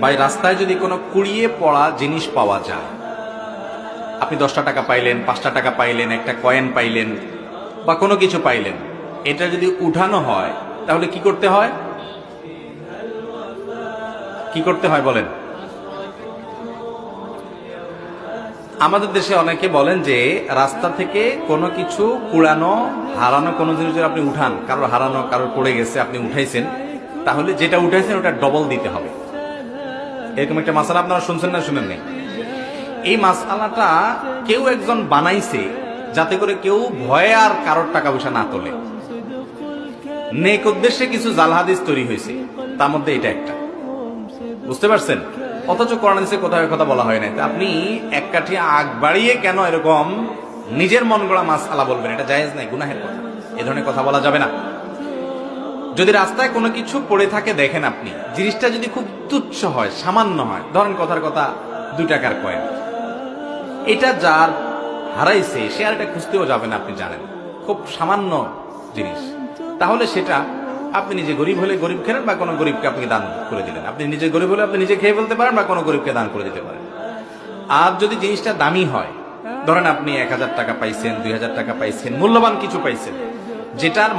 ভাই, রাস্তায় যদি কোনো কুড়িয়ে পড়া জিনিস পাওয়া যায়, আপনি দশটা টাকা পাইলেন, পাঁচটা টাকা পাইলেন, একটা কয়েন পাইলেন, বা কোনো কিছু পাইলেন, এটা যদি উঠানো হয়, তাহলে কি করতে হয়? কি করতে হয় বলেন? আমাদের দেশে অনেকে বলেন যে রাস্তা থেকে কোনো কিছু কুড়ানো হারানো কোনো জিনিস যদি আপনি উঠান, কারোর হারানো, কারোর পড়ে গেছে, আপনি উঠাইছেন, তাহলে যেটা উঠাইছেন ওটা ডবল দিতে হবে। এরকম একটা মাসালা আপনারা শুনছেন না, শুনেন নেই? এই মাসালাটা কেউ একজন বানাইছে যাতে করে কেউ ভয়ে আর কারোর টাকা পয়সা না তোলে। নেক উদ্দেশ্যে কিছু জালহাদিস তৈরি হয়েছে, তার মধ্যে এটা একটা। বুঝতে পারছেন? অথচ কোরআন কোথাও কথা বলা হয় তা আপনি এক কাঠি আগ বাড়িয়ে কেন এরকম নিজের মন গড়া মাসালা বলবেন? এটা জায়েজ নাই, গুনাহের কথা। এ ধরনের কথা বলা যাবে না। যদি রাস্তায় কোনো কিছু পড়ে থাকে, দেখেন আপনি, জিনিসটা যদি খুব তুচ্ছ হয়, সামান্য হয়, ধরেন কথার কথা দুই টাকার কয়েন এটা যার হারাইছে, সে আর এটা খুঁজতেও যাবে না, আপনি জানেন। খুব সামান্য জিনিস। তাহলে সেটা আপনি নিজে গরিব হলে গরিব খেলেন বা কোনো গরিবকে আপনি দান করে দিলেন। আপনি নিজে গরিব হলে আপনি নিজে খেয়ে ফেলতে পারেন বা কোনো গরিবকে দান করে দিতে পারেন। আর যদি জিনিসটা দামি হয়, ধরেন আপনি এক হাজার টাকা পাইছেন, দুই হাজার টাকা পাইছেন, মূল্যবান কিছু পাইছেন, যেটার